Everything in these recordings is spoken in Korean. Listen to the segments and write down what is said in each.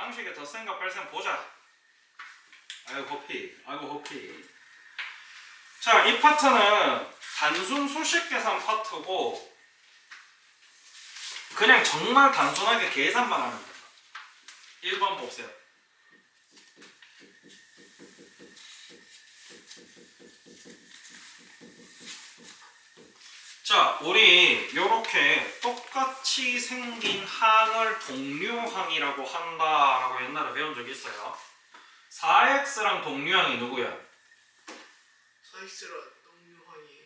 다항식의 덧셈과 뺄셈 보자. 아이고 호피, 아이고 호피. 자, 이 파트는 단순 수식 계산 파트고 그냥 정말 단순하게 계산만 하면 된다. 1번 보세요. 자, 우리 이렇게 똑같이 생긴 항을 동류항이라고 한다라고 옛날에 배운 적이 있어요. 4x랑 동류항이 누구야? 사익스라 동류항이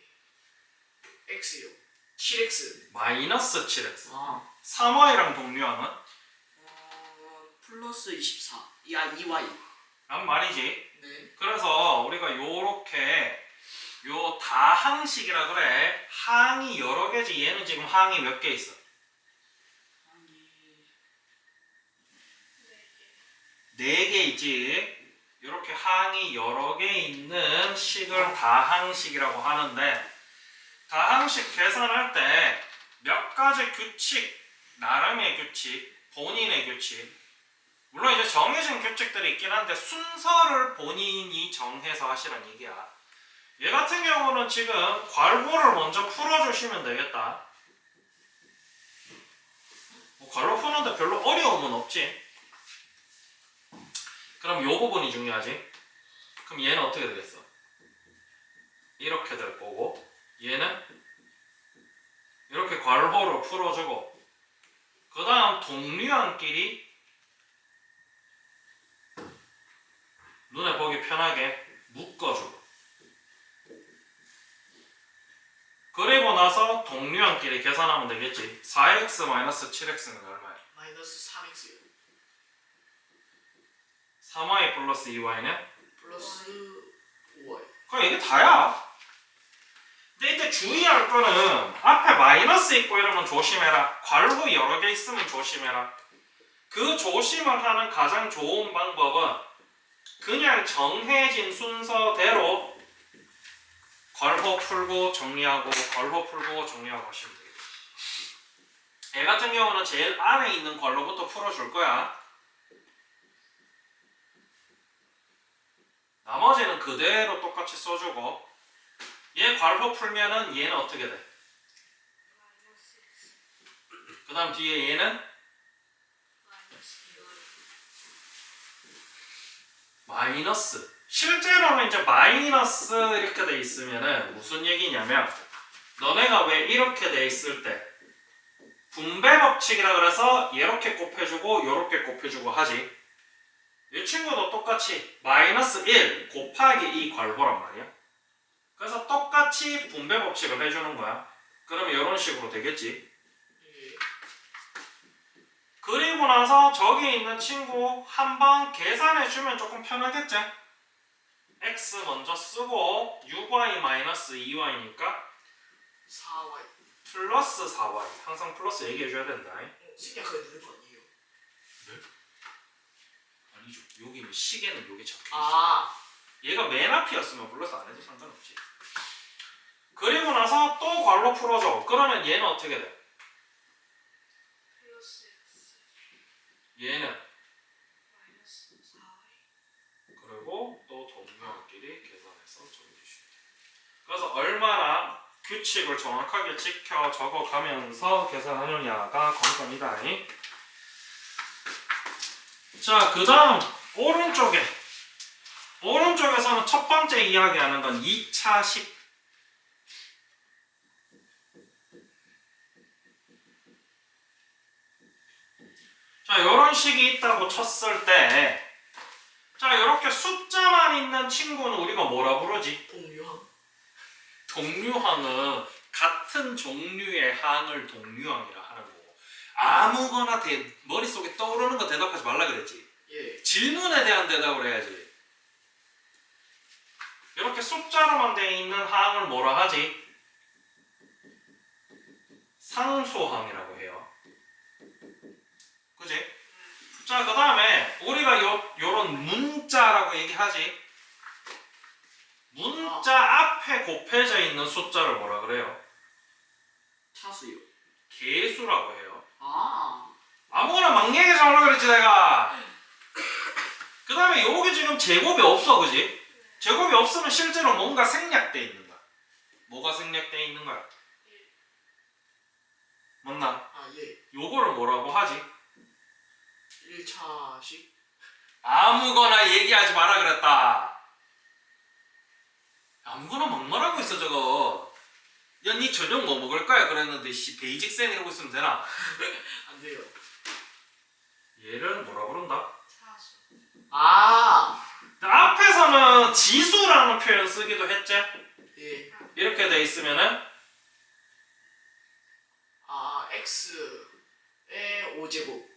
x요 7x 마이너스 7x. 아, 3y랑 동류항은? 어, 플러스 24. 야, 2y. 란 말이지. 네 그래서 우리가 요렇게 요 다항식이라 그래. 항이 여러 개지. 얘는 지금 항이 몇 개 있어? 네 개 있지. 이렇게 항이 여러 개 있는 식을 다항식이라고 하는데 다항식 계산할 때 몇 가지 규칙, 나름의 규칙, 본인의 규칙 물론 이제 정해진 규칙들이 있긴 한데 순서를 본인이 정해서 하시란 얘기야. 얘 같은 경우는 지금 괄호를 먼저 풀어주시면 되겠다. 뭐 괄호 푸는데 별로 어려움은 없지. 그럼 요 부분이 중요하지. 그럼 얘는 어떻게 되겠어? 이렇게 될 거고 얘는 이렇게 괄호로 풀어주고 그 다음 동류항끼리 눈에 보기 편하게 묶어주고 그리고 나서 동류항끼리 계산하면 되겠지 4x-7x는 얼마야? 마이너스 3x요 3y 플러스 2y는? 플러스 5y 그럼 이게 다야. 근데 이때 주의할 거는 앞에 마이너스 있고 이러면 조심해라. 괄호 여러 개 있으면 조심해라. 그 조심을 하는 가장 좋은 방법은 그냥 정해진 순서대로 괄호 풀고 정리하고 괄호 풀고 정리하고 하시면 되겠다. 얘 같은 경우는 제일 안에 있는 괄호부터 풀어줄 거야. 나머지는 그대로 똑같이 써주고 얘 괄호 풀면은 얘는 어떻게 돼? 그 다음 뒤에 얘는 마이너스 실제로는 이제 마이너스 이렇게 돼 있으면은 무슨 얘기냐면 너네가 왜 이렇게 돼 있을 때 분배 법칙이라 그래서 이렇게 곱해주고 이렇게 곱해주고 하지 이 친구도 똑같이 마이너스 1 곱하기 2 괄호란 말이야. 그래서 똑같이 분배 법칙을 해주는 거야. 그러면 이런 식으로 되겠지. 예 그리고 나서 저기 있는 친구 한번 계산해주면 조금 편하겠지? X 먼저 쓰고 6y 마이너스 2y니까 4y 플러스 4y. 항상 플러스 얘기해줘야 된다. 어, 생략해야 되는 거 아니에요? 아니죠. 여기는 시계는 여기 적혀있어. 아 얘가 맨 앞이었으면 불러서 안 해도 상관없지. 그리고 나서 또 괄호 풀어줘. 그러면 얘는 어떻게 돼? 플러스 x 얘는 마이너스 4y 그리고 또 동료끼리 계산해서 적어주시면 돼. 그래서 얼마나 규칙을 정확하게 지켜 적어가면서 계산하느냐가 관건이다. 자, 그 다음 오른쪽에 오른쪽에서는 첫 번째 이야기하는 건 2차 식 자, 이런 식이 있다고 쳤을 때, 자, 이렇게 숫자만 있는 친구는 우리가 뭐라 부르지? 동류항 동류항은 같은 종류의 항을 동류항이라 하는 거고, 아무거나 대, 머릿속에 떠오르는 거 대답하지 말라 그랬지. 예 질문에 대한 대답을 해야지. 이렇게 숫자로만 되어 있는 항을 뭐라 하지? 상수항이라고 해요. 그지? 자, 그 다음에 우리가 요, 요런 문자라고 얘기하지? 문자 앞에 곱해져 있는 숫자를 뭐라 그래요? 차수요. 개수라고 해요. 아, 아무거나 막 얘기하지 말라 그랬지 내가 그 다음에 요게 지금 제곱이 없어 그지? 제곱이 없으면 실제로 뭔가 생략돼 있는 거야 뭐가 생략돼 있는 거야? 맞나? 아 예. 요거를 뭐라고 하지? 1차식 아무거나 얘기하지 마라 그랬다 아무거나 막 말하고 있어 저거 야니 저녁 뭐 먹을 거야 그랬는데 씨 베이직 쌤 이러고 있으면 되나? 안 돼요. 얘를 뭐라 그런다? 차수. 아 앞에서는 지수라는 표현 쓰기도 했지? 예. 이렇게 돼 있으면은 아 x의 5제곱.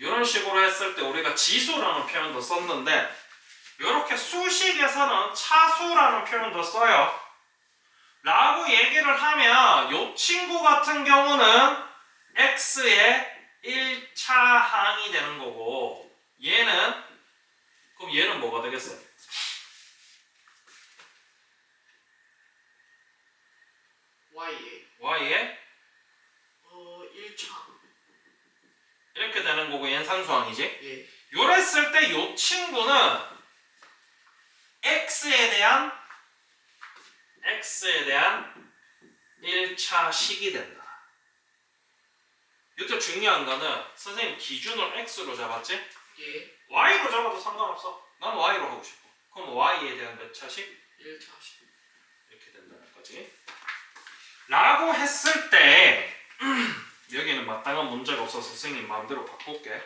이런 식으로 했을 때 우리가 지수라는 표현도 썼는데 이렇게 수식에서는 차수라는 표현도 써요. 라고 얘기를 하면 이 친구 같은 경우는 x의 1차 항이 되는 거고 얘는 그럼 얘는 뭐가 되겠어? y의 y의 어 1차. 거고 얘는 산수항이지? 예. 요랬을 때 요 친구는 x에 대한 x에 대한 1차 식이 된다. 이때 중요한 거는 선생님 기준을 x로 잡았지? 예. y로 잡아도 상관없어. 난 y로 하고 싶어. 그럼 y에 대한 몇 차식? 1차식. 이렇게 된다는 거지. 라고 했을 때 여기는 마땅한 문제가 없어서 선생님 마음대로 바꿀게.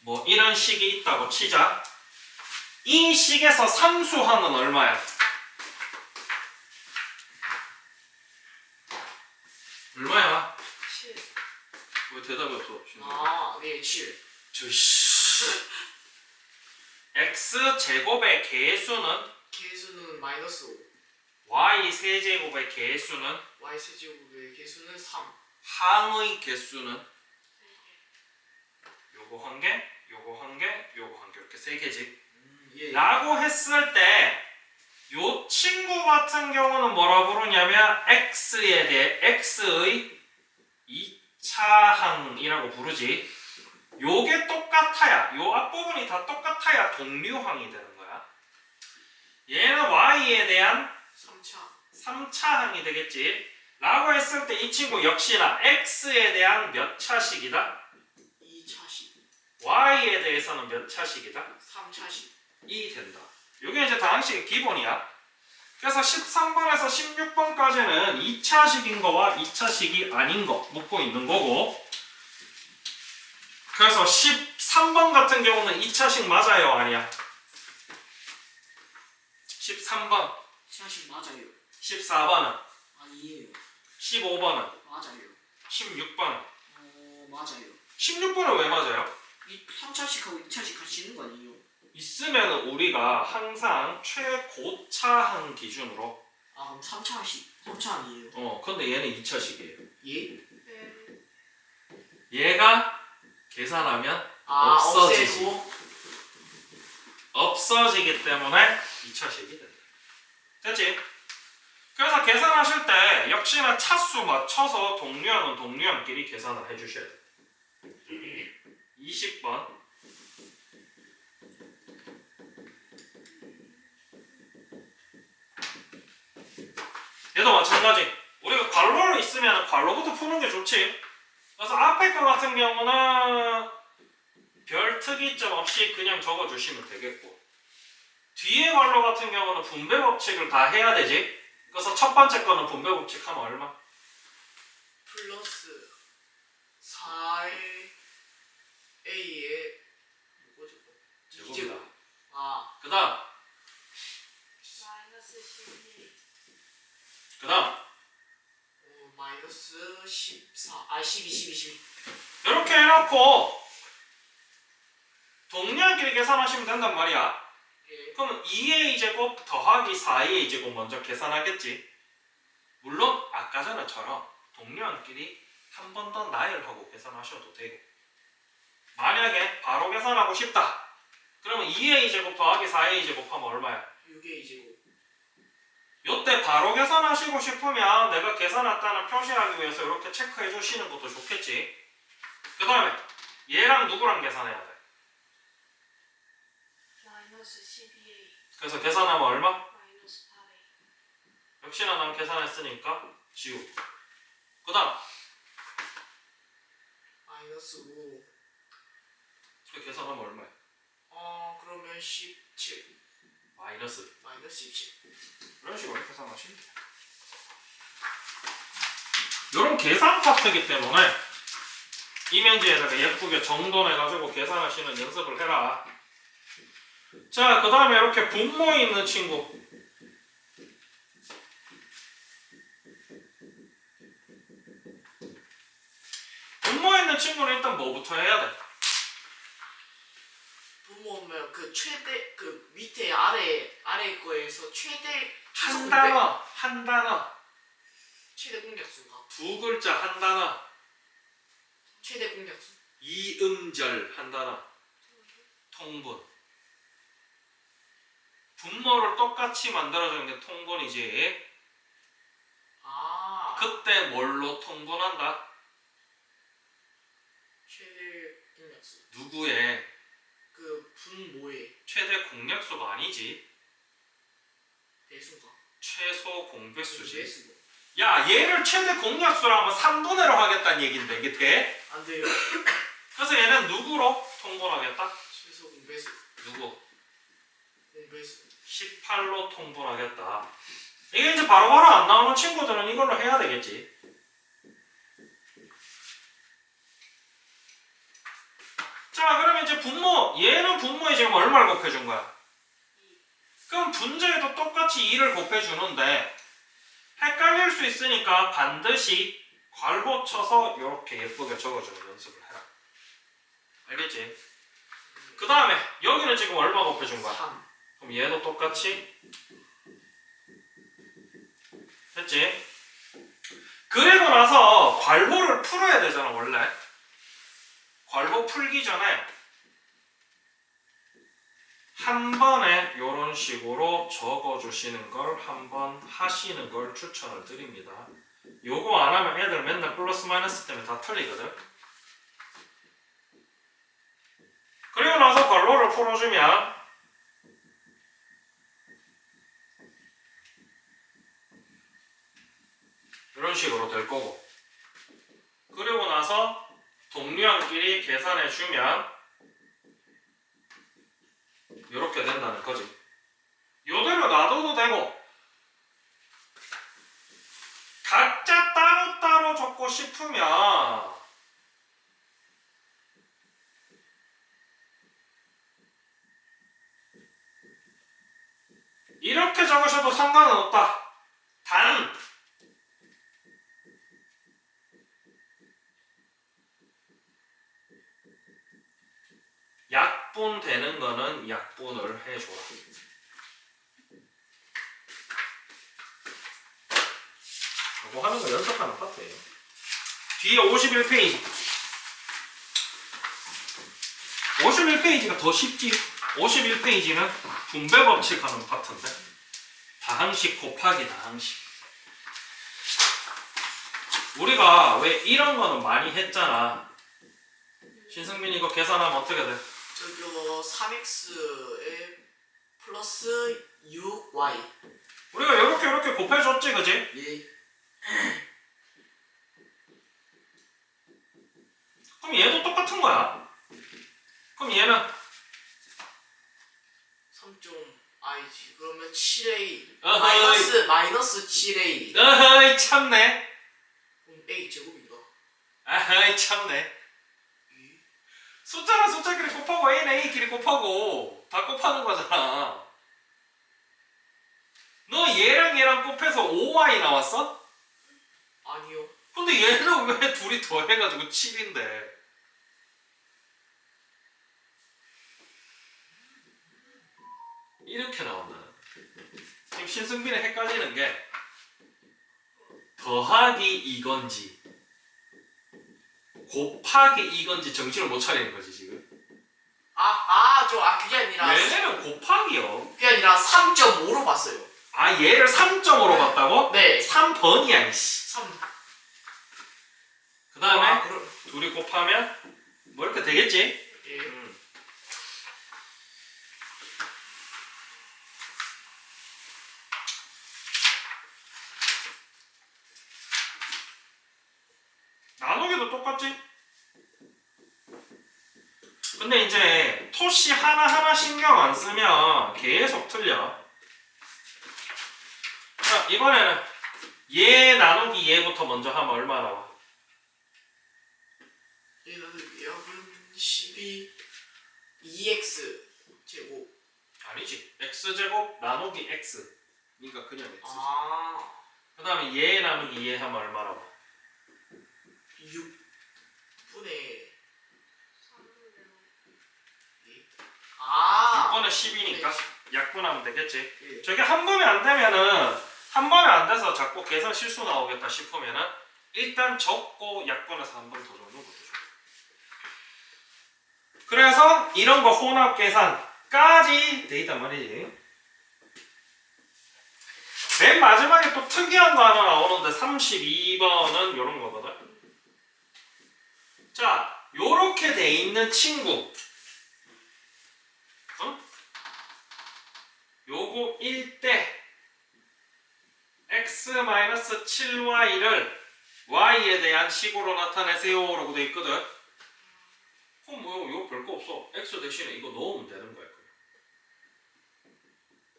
뭐 이런 식이 있다고 치자. 이 식에서 삼수항은 얼마야? 얼마야? 7. 왜 대답이 없어? 아, 네, 7. 저 씨 x 제곱의 개수는 개수는 마이너스 5. y 세제곱의 개수는 y 세제곱의 개수는 3. 항의 개수는 요거 한 개, 요거 한 개, 요거 한 개 이렇게 세 개지. 음, 예. 라고 했을 때 요 친구 같은 경우는 뭐라 부르냐면 x에 대해 x의 2차항이라고 부르지. 요게 똑같아야 요 앞부분이 다 똑같아야 동류항이 되는 거야. 얘는 3차. 3차 항이 되겠지. 라고 했을 때 이 친구 역시나 x에 대한 몇 차식이다? 2차식. y에 대해서는 몇 차식이다? 3차식. 2 된다. 이게 이제 다항식의 기본이야. 그래서 13번에서 16번까지는 2차식인 거와 2차식이 아닌 거 묻고 있는 거고 그래서 13번 같은 경우는 2차식 맞아요 아니야? 13번, 4식 맞아요. 14번은, 아니에요. 15번은, 맞아요. 16번은 어 맞아요. 16번은 왜 맞아요? 이 3차식하고 2차식 같이 있는 거 아니에요? 있으면 우리가 항상 최고차항 기준으로 아 그럼 3차식 3차 아니에요? 어 근데 얘는 2차식이에요 예. 네. 얘가 계산하면 아, 없어지지. 없애고. 없어지기 때문에 2차식이 된다 됐지? 그래서 계산하실 때 역시나 차수 맞춰서 동류항은 동류항끼리 계산을 해주셔야 돼요. 20번. 얘도 마찬가지. 우리가 괄호로 있으면 괄호부터 푸는 게 좋지. 그래서 앞에 거 같은 경우는 별 특이점 없이 그냥 적어주시면 되겠고 뒤에 괄호 같은 경우는 분배 법칙을 다 해야 되지 그래서 첫 번째 거는 분배 법칙 하면 얼마? 플러스 4의 A의 뭐죠? 제곱이다 아, 그 다음 마이너스 12. 그 다음 어, 마이너스 14. 아, 12, 12, 12. 이렇게 해놓고 동량끼리 계산하시면 된단 말이야 예. 그러면 2a 제곱 더하기 4a 제곱 먼저 계산하겠지 물론 아까 전에처럼 동량끼리 한 번 더 나열하고 계산하셔도 되고 만약에 바로 계산하고 싶다 그러면 2a 제곱 더하기 4a 제곱 하면 얼마야? 6의 2제곱. 요때 바로 계산하시고 싶으면 내가 계산했다는 표시하기 위해서 이렇게 체크해 주시는 것도 좋겠지. 그 다음에 얘랑 누구랑 계산해야 돼? 마이너스 12A 그래서 계산하면 얼마? 마이너스 8A 역시나 난 계산했으니까 지우. 그 다음 마이너스 5 그 계산하면 얼마야? 어 그러면 17 마이너스. 마이너스 17 이런 식으로 계산하시면 돼요. 이런 계산 파트이기 때문에 이면지에다가 예쁘게 정돈해가지고 계산하시는 연습을 해라. 자, 그 다음에 이렇게 분모 있는 친구. 분모 있는 친구는 일단 뭐부터 해야 돼? 부모면 그 최대 그 밑에 아래 아래 거에서 최대 한 단어, 한 단어, 최대 공약수가 두 글자 한 단어, 최대 공약수 이음절 한 단어. 통분. 분모를 똑같이 만들어주는 게 통분이지. 아 그때 뭘로 통분한다? 최대 공약수 누구의 그 분모의 최대 공약수가 아니지. 배수가 최소 공배수지. 배수 야, 얘를 최대 공약수로 하면 3분의로 하겠다는 얘긴데 이게 돼? 안 돼요 그래서 얘는 누구로 통분하겠다? 최소 공배수 누구? 공배수 18로 통분하겠다. 이게 이제 바로바로 안 나오는 친구들은 이걸로 해야 되겠지. 자, 그러면 이제 분모, 얘는 분모에 지금 얼마를 곱해준 거야? 그럼 분자에도 똑같이 2를 곱해주는데 헷갈릴 수 있으니까 반드시 괄호 쳐서 이렇게 예쁘게 적어주는 연습을 해라. 알겠지? 그 다음에 여기는 지금 얼마 곱해준 거야? 3 그럼 얘도 똑같이? 됐지? 그리고 나서 괄호를 풀어야 되잖아 원래. 괄호 풀기 전에 한 번에 이런 식으로 적어주시는 걸 한 번 하시는 걸 추천을 드립니다. 요거 안 하면 애들 맨날 플러스 마이너스 때문에 다 틀리거든. 그리고 나서 괄호를 풀어주면 이런 식으로 될 거고. 그리고 나서 동료한끼리 계산해 주면 이렇게 된다는 거지. 요대로 놔둬도 되고 각자 따로따로 적고 싶으면 이렇게 적으셔도 상관은 없다. 단 약분 되는 거는 약분을 해줘라. 이거 하는 거 연습하는 파트예요. 뒤에 51페이지. 51페이지가 더 쉽지. 51페이지는 분배 법칙 하는 파트인데 다항식 곱하기 다항식. 우리가 왜 이런 거는 많이 했잖아. 신승민 이거 계산하면 어떻게 돼? 저기요 3x에 플러스 6y 우리가 이렇게 이렇게 곱해줬지, 그지? 예 그럼 얘도 똑같은 거야. 그럼 얘는 3점 i지 그러면 7a 어허이. 마이너스 마이너스 7a 어허이 참네. 그럼 a 제곱인가? 아하이 참네. 숫자랑 숫자끼리 곱하고 A는 A끼리 곱하고 다 곱하는 거잖아. 너 얘랑 얘랑 곱해서 5y 나왔어? 아니요 근데 얘는 왜 둘이 더해가지고 7인데? 이렇게 나온다. 지금 신승빈이 헷갈리는 게 더하기 이건지 곱하기 이건지 정신을 못 차리는 거지 지금. 아아저아 그게 아니라 얘네는 곱하기요. 그게 아니라 3.5로 봤어요 아 얘를 3점으로 봤다고? 네. 3번이야 이씨 3. 그 다음에 아, 그럼 둘이 곱하면 뭐 이렇게 되겠지? 예. 음. 나누기도 똑같지? 근데 이제 토시 하나하나 신경 안 쓰면 계속 틀려. 자, 이번에는 얘 나누기 얘부터 먼저 하면 얼마 나와? 얘는 약은 12 2x 제곱. 아니지. x제곱 나누기 x. 그러니까 그냥 x. 아. 그 다음에 얘 나누기 얘 하면 얼마 나와? 6분의 아. 6번에 10이니까 약분하면 되겠지. 예. 저게 한 번에 안 되면은 한 번에 안 돼서 자꾸 계산 실수 나오겠다 싶으면은 일단 적고 약분해서 한 번 더 적는 좋아. 그래서 이런 거 혼합 계산까지 돼 있단 말이지. 맨 마지막에 또 특이한 거 하나 나오는데 32번은 이런 거거든. 자, 요렇게 돼 있는 친구. 어? 요거 1대 x-7y를 y에 대한 식으로 나타내세요. 라고 돼 있거든. 그럼 뭐 이거 별거 없어. X 대신에 이거 넣으면 되는 거야.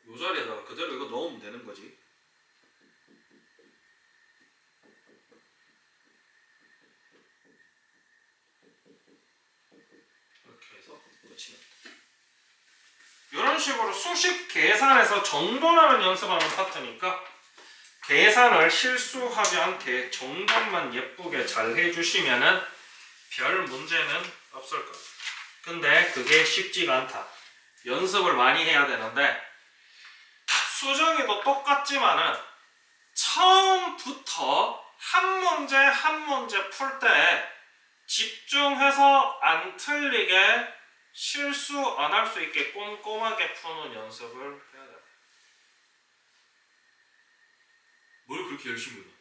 요 자리에다가 그대로 이거 넣으면 되는 거지 이렇게 해서 끝이네 이런 식으로 수식 계산에서 정돈하는 연습하는 파트니까 계산을 실수하지 않게 정돈만 예쁘게 잘 해주시면은 별 문제는 없을 거예요. 근데 그게 쉽지가 않다. 연습을 많이 해야 되는데 수정이도 똑같지만은 처음부터 한 문제 한 문제 풀 때 집중해서 안 틀리게 실수 안 할 수 있게 꼼꼼하게 푸는 연습을 해야 돼. 뭘 그렇게 열심히 해?